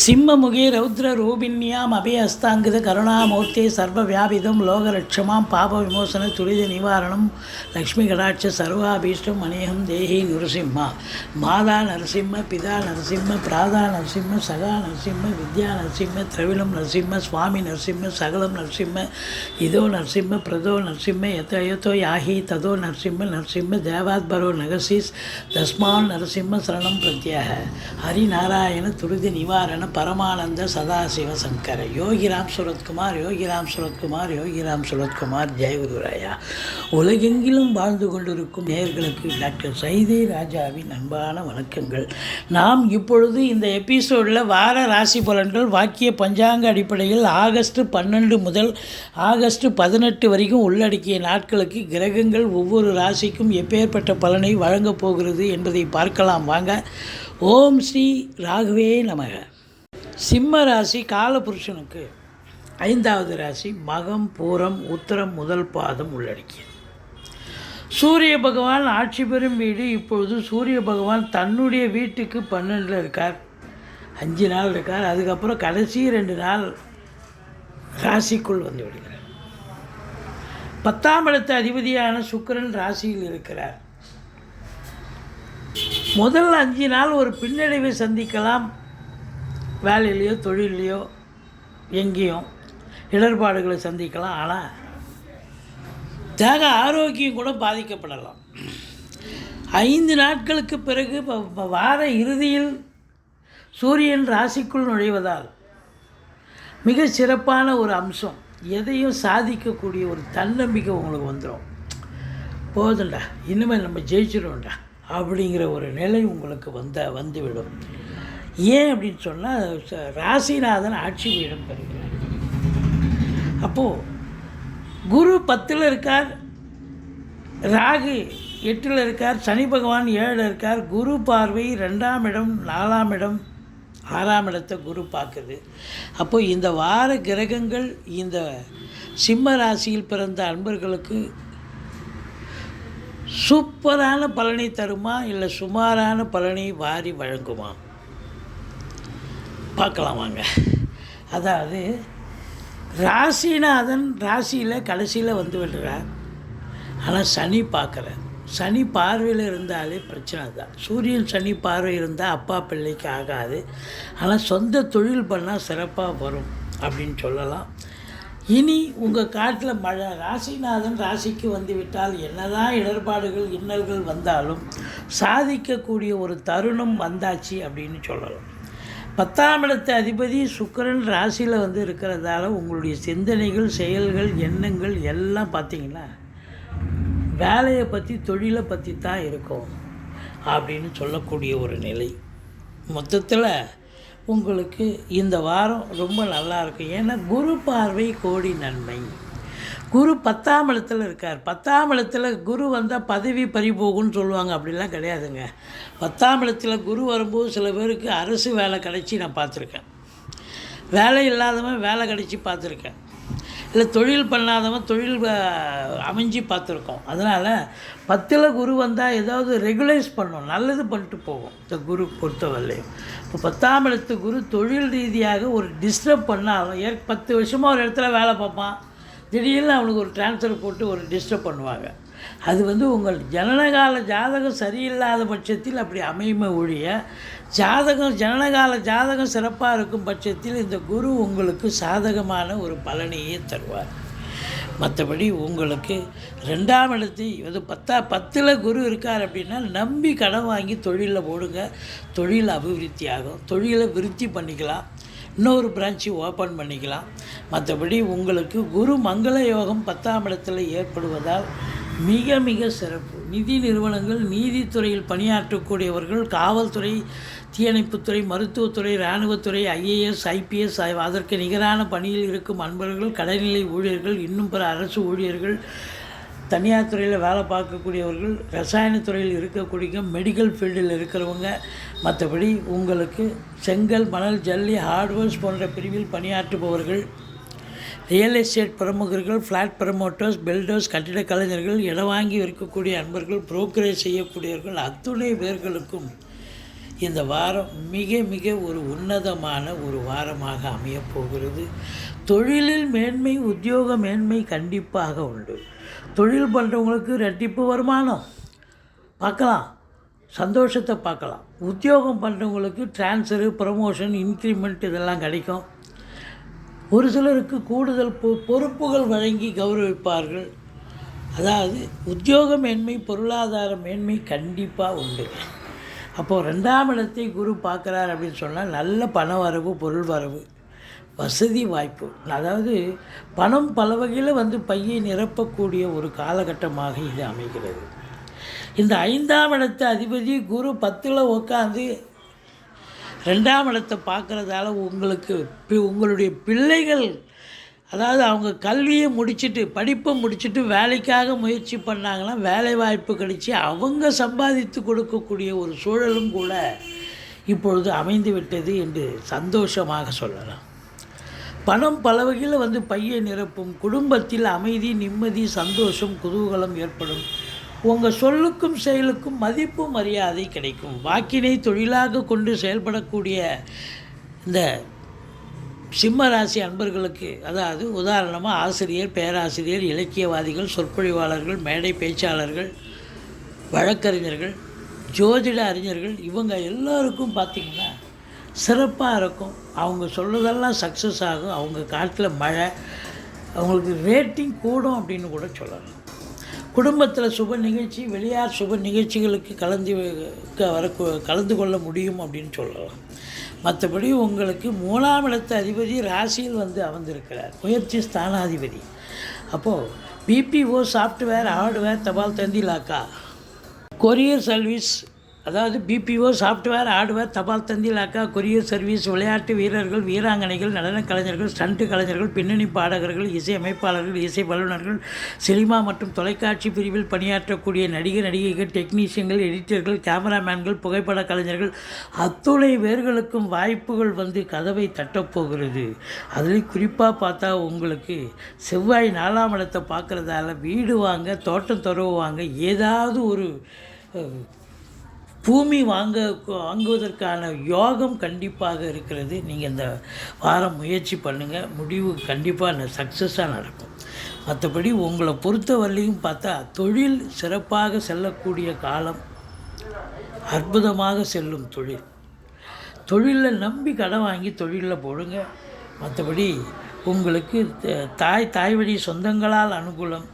சிம்மமுகே ரௌத்ர ரூபிண்யாம் அபயஸ்தாங்கித கருணாமூர்த்தி சர்வ வியாபிதம் லோகலட்சமாம் பாப விமோசன துரித நிவாரணம் லக்ஷ்மி கடாட்ச சர்வாபீஷ்டம் அநேகம் தேகி நரசிம்மா. மாதா நரசிம்ம பிதா நரசிம்ம பிராதா நரசிம்ம சகா நரசிம்ம வித்யா நரசிம்ம திரவிலம் நரசிம்ம சுவாமி நரசிம்ம சகலம் நரசிம்ம இதோ நரசிம்ம பிரதோ நரசிம்ம எத்த எத்தோ யாஹி ததோ நரசிம்ம நரசிம்ம தேவாத்பரோ நகசிஸ் தஸ்மான் நரசிம்ம சரணம் பிரத்யாக. ஹரிநாராயண துரித நிவாரண பரமானந்த சதாசிவ சங்கர. யோகிராம் சுரத்குமார் யோகிராம் சுரத்குமார் யோகிராம் சுரத்குமார் ஜெயகுருராயா உலகெங்கிலும் வாழ்ந்து கொண்டிருக்கும் நேர்களுக்கு டாக்டர் சைதே ராஜாவின் அன்பான வணக்கங்கள். நாம் இப்பொழுது இந்த எபிசோடில் வார ராசி பலன்கள் வாக்கிய பஞ்சாங்க அடிப்படையில் ஆகஸ்ட் பன்னெண்டு முதல் ஆகஸ்ட் பதினெட்டு வரைக்கும் உள்ளடக்கிய நாட்களுக்கு கிரகங்கள் ஒவ்வொரு ராசிக்கும் எப்பேற்பட்ட பலனை வழங்கப் போகிறது என்பதை பார்க்கலாம். வாங்க ஓம் ஸ்ரீ ராகவே நமக. சிம்ம ராசி காலபுருஷனுக்கு ஐந்தாவது ராசி மகம் பூரம் உத்தரம் முதல் பாதம் உள்ளடக்கியது. சூரிய பகவான் ஆட்சி பெறும் வீடு. இப்பொழுது சூரிய பகவான் தன்னுடைய வீட்டுக்கு பன்னெண்டில் இருக்கார். அஞ்சு நாள் இருக்கார். அதுக்கப்புறம் கடைசி ரெண்டு நாள் ராசிக்குள் வந்து விடுகிறார். பத்தாம் இடத்து அதிபதியான சுக்கிரன் ராசியில் இருக்கிறார். முதல் அஞ்சு நாள் ஒரு பின்னடைவை சந்திக்கலாம். வேலையிலையோ தொழிலையோ எங்கேயும் இடர்பாடுகளை சந்திக்கலாம். ஆனால் தேக ஆரோக்கியம் கூட பாதிக்கப்படலாம். ஐந்து நாட்களுக்கு பிறகு வார இறுதியில் சூரியன் ராசிக்குள் நுழைவதால் மிக சிறப்பான ஒரு அம்சம் எதையும் சாதிக்கக்கூடிய ஒரு தன்னம்பிக்கை உங்களுக்கு வந்துடும் போதும்டா இனிமேல் நம்ம ஜெயிச்சிடும்டா அப்படிங்கிற ஒரு நிலை உங்களுக்கு வந்த வந்துவிடும். ஏன் அப்படின்னு சொன்னால் ச- ராசிநாதன் ஆட்சி பீடம் பெறுகிறார். அப்போது குரு பத்தில் இருக்கார் ராகு எட்டில் இருக்கார் சனி பகவான் ஏழில் இருக்கார் குரு பார்வை ரெண்டாம் இடம் நாலாம் இடம் ஆறாம் இடத்தை குரு பார்க்குது. அப்போது இந்த வார கிரகங்கள் இந்த சிம்ம ராசியில் பிறந்த அன்பர்களுக்கு சூப்பரான பலனை தருமா இல்லை சுமாரான பலனை வாரி வழங்குமா? பார்க்கலாம் வாங்க. அதாவது ராசிநாதன் ராசியில் கடைசியில் வந்து விடுறார். ஆனால் சனி பார்க்குறார் சனி பார்வையில் இருந்தாலே பிரச்சனை தான் சூரியன் சனி பார்வை இருந்தால் அப்பா பிள்ளைக்கு ஆகாது. ஆனால் சொந்த தொழில் பண்ணால் சிறப்பாக வரும் அப்படின்னு சொல்லலாம். இனி உங்கள் காட்டில் மழை ராசிநாதன் ராசிக்கு வந்து விட்டால் என்னதான் இடர்பாடுகள் இன்னல்கள் வந்தாலும் சாதிக்கக்கூடிய ஒரு தருணம் வந்தாச்சு அப்படின்னு சொல்லலாம். பத்தாம் இடத்து அதிபதி சுக்கரன் ராசியில் வந்து இருக்கிறதால உங்களுடைய சிந்தனைகள் செயல்கள் எண்ணங்கள் எல்லாம் பார்த்தீங்கன்னா வேலையை பற்றி தொழிலை பற்றி தான் இருக்கும் அப்படின்னு சொல்லக்கூடிய ஒரு நிலை. மொத்தத்தில் உங்களுக்கு இந்த வாரம் ரொம்ப நல்லா இருக்கும். ஏன்னா குரு பார்வை கோடி நன்மை. குரு பத்தாம் இடத்துல இருக்கார். பத்தாம் இடத்துல குரு வந்தால் பதவி பறிபோகும்னு சொல்லுவாங்க. அப்படிலாம் கிடையாதுங்க. பத்தாம் இடத்துல குரு வரும்போது சில பேருக்கு அரசு வேலை கிடச்சி நான் பார்த்துருக்கேன். வேலை இல்லாதவன் வேலை கிடச்சி பார்த்துருக்கேன். இல்லை தொழில் பண்ணாதவன் தொழில் அமைஞ்சு பார்த்துருக்கோம். அதனால் பத்தில் குரு வந்தால் ஏதாவது ரெகுலைஸ் பண்ணும். நல்லது பண்ணிட்டு போகும் இந்த குரு பொறுத்தவரையிலையும் இப்போ பத்தாம் இடத்து குரு தொழில் ரீதியாக ஒரு டிஸ்டர்ப் பண்ணாலும் ஏற் பத்து வருஷமாக ஒரு இடத்துல வேலை பார்ப்பான். திடீர்னு அவனுக்கு ஒரு ட்ரான்ஸ்ஃபர் போட்டு ஒரு டிஸ்டர்ப் பண்ணுவாங்க. அது வந்து உங்கள் ஜனனகால ஜாதகம் சரியில்லாத பட்சத்தில் அப்படி அமையுமே ஒழிய ஜாதகம் ஜனனகால ஜாதகம் சிறப்பாக இருக்கும் பட்சத்தில் இந்த குரு உங்களுக்கு சாதகமான ஒரு பலனையே தருவார். மற்றபடி உங்களுக்கு ரெண்டாம் இடத்து இது பத்தா பத்தில் குரு இருக்கார் அப்படின்னா நம்பி கடன் வாங்கி தொழிலில் போடுங்க. தொழில் அபிவிருத்தி ஆகும் தொழிலை விருத்தி பண்ணிக்கலாம். இன்னொரு பிரான்ச்சு ஓப்பன் பண்ணிக்கலாம். மற்றபடி உங்களுக்கு குரு மங்கள யோகம் பத்தாம் இடத்தில் ஏற்படுவதால் மிக மிக சிறப்பு. நிதி நிறுவனங்கள் நீதித்துறையில் பணியாற்றக்கூடியவர்கள் காவல்துறை தீயணைப்புத்துறை மருத்துவத்துறை இராணுவத்துறை ஐஏஎஸ் ஐபிஎஸ் அதற்கு நிகரான பணியில் இருக்கும் அன்பர்கள் கடைநிலை ஊழியர்கள் இன்னும் பிற அரசு ஊழியர்கள் தனியார் துறையில் வேலை பார்க்கக்கூடியவர்கள் ரசாயனத்துறையில் இருக்கக்கூடிய மெடிக்கல் ஃபீல்டில் இருக்கிறவங்க மற்றபடி உங்களுக்கு செங்கல் மணல் ஜல்லி ஹார்ட்வேர்ஸ் போன்ற பிரிவில் பணியாற்றுபவர்கள் ரியல் எஸ்டேட் பிரமுகர்கள் ஃப்ளாட் ப்ரமோட்டர்ஸ் பில்டர்ஸ் கட்டிடக் கலைஞர்கள் இடம் வாங்கி இருக்கக்கூடிய அன்பர்கள் புரோக்கரேஜ் செய்யக்கூடியவர்கள் அத்துணை பேர்களுக்கும் இந்த வாரம் மிக மிக ஒரு உன்னதமான ஒரு வாரமாக அமையப் போகிறது. தொழிலில் மேன்மை உத்தியோக மேன்மை கண்டிப்பாக உண்டு. தொழில் பண்ணுறவங்களுக்கு ரெட்டிப்பு வருமானம். பார்க்கலாம். சந்தோஷத்தை பார்க்கலாம். உத்தியோகம் பண்ணுறவங்களுக்கு ட்ரான்ஸ்ஃபரு ப்ரமோஷன் இன்க்ரிமெண்ட் இதெல்லாம் கிடைக்கும். ஒரு சிலருக்கு கூடுதல் பொ பொறுப்புகள் வழங்கி கௌரவிப்பார்கள். அதாவது உத்தியோக மேன்மை பொருளாதார மேன்மை கண்டிப்பாக உண்டு. அப்போது ரெண்டாம் இடத்தை குரு பார்க்குறார் அப்படின்னு சொன்னால் நல்ல பண வரவு பொருள் வரவு. வசதி வாய்ப்பு அதாவது பணம் பல வகையில் வந்து பையை நிரப்பக்கூடிய ஒரு காலகட்டமாக இது அமைகிறது. இந்த ஐந்தாம் இடத்து அதிபதி குரு பத்தில் உட்காந்து ரெண்டாம் இடத்தை பார்க்குறதால உங்களுக்கு பி- உங்களுடைய பிள்ளைகள் அதாவது அவங்க கல்வியை முடிச்சுட்டு படிப்பை முடிச்சுட்டு வேலைக்காக முயற்சி பண்ணாங்கன்னா வேலை வாய்ப்பு கிடைச்சி அவங்க சம்பாதித்து கொடுக்கக்கூடிய ஒரு சூழலும் கூட இப்பொழுது அமைந்து விட்டது என்று சந்தோஷமாக சொல்லலாம். பணம் பல வகையில் வந்து பையை நிரப்பும். குடும்பத்தில் அமைதி நிம்மதி சந்தோஷம் குதூகலம் ஏற்படும். உங்கள் சொல்லுக்கும் செயலுக்கும் மதிப்பு மரியாதை கிடைக்கும். வாக்கினை தொழிலாக கொண்டு செயல்படக்கூடிய இந்த சிம்ம ராசி அன்பர்களுக்கு அதாவது உதாரணமாக ஆசிரியர் பேராசிரியர் இலக்கியவாதிகள் சொற்பொழிவாளர்கள் மேடை பேச்சாளர்கள் வழக்கறிஞர்கள் ஜோதிட அறிஞர்கள் இவங்க எல்லாருக்கும் பார்த்திங்கன்னா சிறப்பாக இருக்கும். அவங்க சொல்கிறதெல்லாம் சக்ஸஸ் ஆகும். அவங்க காட்டில் மழை. அவங்களுக்கு ரேட்டிங் கூடும் அப்படின்னு கூட சொல்லலாம். குடும்பத்தில் சுப நிகழ்ச்சி வெளியார் சுப நிகழ்ச்சிகளுக்கு கலந்து க- வர கலந்து கொள்ள முடியும் அப்படின்னு சொல்லலாம். மற்றபடி உங்களுக்கு மூணாம் இடத்து அதிபதி ராசியில் வந்து அமர்ந்திருக்கிறார். முயற்சி ஸ்தானாதிபதி. அப்போது பிபிஓ சாஃப்ட்வேர் ஹார்ட்வேர் தபால் தந்திலாக்கா கொரியர் சர்வீஸ் அதாவது பிபிஓ சாஃப்ட்வேர் ஹார்ட்வேர் தபால் தந்தி லாக்கா கொரியர் சர்வீஸ் விளையாட்டு வீரர்கள் வீராங்கனைகள் நடன கலைஞர்கள் ஸ்டண்ட் கலைஞர்கள் பின்னணி பாடகர்கள் இசை அமைப்பாளர்கள் இசை வல்லுநர்கள் சினிமா மற்றும் தொலைக்காட்சி பிரிவில் பணியாற்றக்கூடிய நடிகர் நடிகைகள் டெக்னீஷியன்கள் எடிட்டர்கள் கேமராமேன்கள் புகைப்பட கலைஞர்கள் அத்துணை பேர்களுக்கும் வாய்ப்புகள் வந்து கதவை தட்டப்போகிறது அதில் குறிப்பாக பார்த்தா உங்களுக்கு செவ்வாய் நாலாம் இடத்தை பார்க்குறதால வீடு வாங்க தோட்டம் துறவுவாங்க ஏதாவது ஒரு பூமி வாங்க வாங்குவதற்கான யோகம் கண்டிப்பாக இருக்கிறது. நீங்கள் இந்த வாரம் முயற்சி பண்ணுங்கள் முடிவு கண்டிப்பாக சக்ஸஸாக நடக்கும். மற்றபடி உங்களை பொறுத்தவரையிலையும் பார்த்தா தொழில் சிறப்பாக செல்லக்கூடிய காலம். அற்புதமாக செல்லும் தொழில். தொழிலில் நம்பி கடன் வாங்கி தொழிலில் போடுங்க. மற்றபடி உங்களுக்கு தாய் தாய் வழி சொந்தங்களால் அனுகூலம்.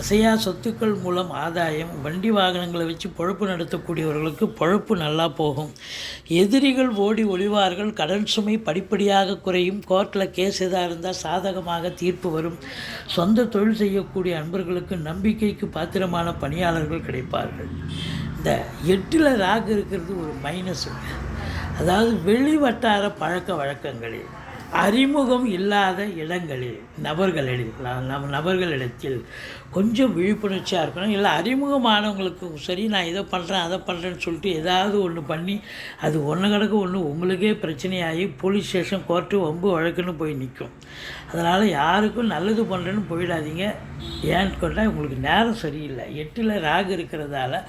அசையா சொத்துக்கள் மூலம் ஆதாயம் வண்டி வாகனங்களை வச்சு பொழப்பு நடத்தக்கூடியவர்களுக்கு பொழப்பு நல்லா போகும். எதிரிகள் ஓடி ஒளிவார்கள் கடன் சுமை படிப்படியாக குறையும் கோர்ட்டில் கேஸ் எதாக இருந்தால் சாதகமாக தீர்ப்பு வரும். சொந்த தொழில் செய்யக்கூடிய அன்பர்களுக்கு நம்பிக்கைக்கு பாத்திரமான பணியாளர்கள் கிடைப்பார்கள். இந்த எட்டில் ராகு இருக்கிறது ஒரு மைனஸ் அதாவது வெளி வட்டார பழக்க வழக்கங்களில் அறிமுகம் இல்லாத இடங்களில் நபர்களில் நம் நபர்களிடத்தில் கொஞ்சம் விழிப்புணர்ச்சியாக இருக்கணும். இல்லை அறிமுகமானவங்களுக்கு சரி நான் இதை பண்ணுறேன் அதை பண்ணுறேன்னு சொல்லிட்டு ஏதாவது ஒன்று பண்ணி அது ஒன்று கிடக்கு ஒன்று உங்களுக்கே பிரச்சனையாகி போலீஸ் ஸ்டேஷன் கோர்ட்டு வம்பு வழக்குன்னு போய் நிற்கும். அதனால் யாருக்கும் நல்லது பண்ணுறேன்னு போயிடாதீங்க. ஏன்னு கேட்டால் உங்களுக்கு நேரம் சரியில்லை. எட்டில் ராகு இருக்கிறதால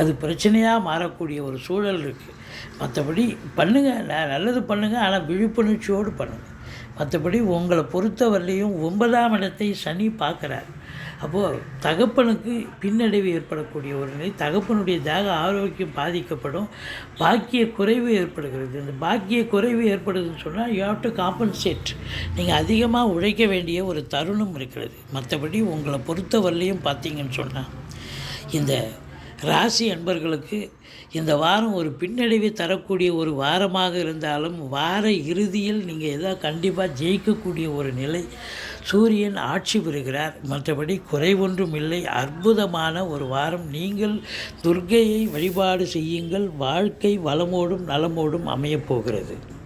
அது பிரச்சனையாக மாறக்கூடிய ஒரு சூழல் இருக்குது மற்றபடி பண்ணுங்கள் நல்லது பண்ணுங்கள் ஆனால் விழிப்புணர்ச்சியோடு பண்ணுங்கள் மற்றபடி உங்களை பொறுத்தவரையிலையும் ஒன்பதாம் இடத்தை சனி பார்க்குறாரு. அப்போது தகப்பனுக்கு பின்னடைவு ஏற்படக்கூடிய ஒரு நிலை தகப்பனுடைய தேக ஆரோக்கியம் பாதிக்கப்படும் பாக்கிய குறைவு ஏற்படுகிறது. இந்த பாக்கிய குறைவு ஏற்படுதுன்னு சொன்னால் யூ ஹாவ் டு காம்பன்சேட் நீங்கள் அதிகமாக உழைக்க வேண்டிய ஒரு தருணம் இருக்கிறது. மற்றபடி உங்களை பொறுத்தவரையிலையும் பார்த்தீங்கன்னு சொன்னால் இந்த ராசி அன்பர்களுக்கு இந்த வாரம் ஒரு பின்னடைவை தரக்கூடிய ஒரு வாரமாக இருந்தாலும் வார இறுதியில் நீங்கள் எதாவது கண்டிப்பாக ஜெயிக்கக்கூடிய ஒரு நிலை சூரியன் ஆட்சி பெறுகிறார் மற்றபடி குறைவொன்றும் இல்லை. அற்புதமான ஒரு வாரம். நீங்கள் துர்க்கையை வழிபாடு செய்யுங்கள். வாழ்க்கை வளமோடும் நலமோடும் அமையப் போகிறது.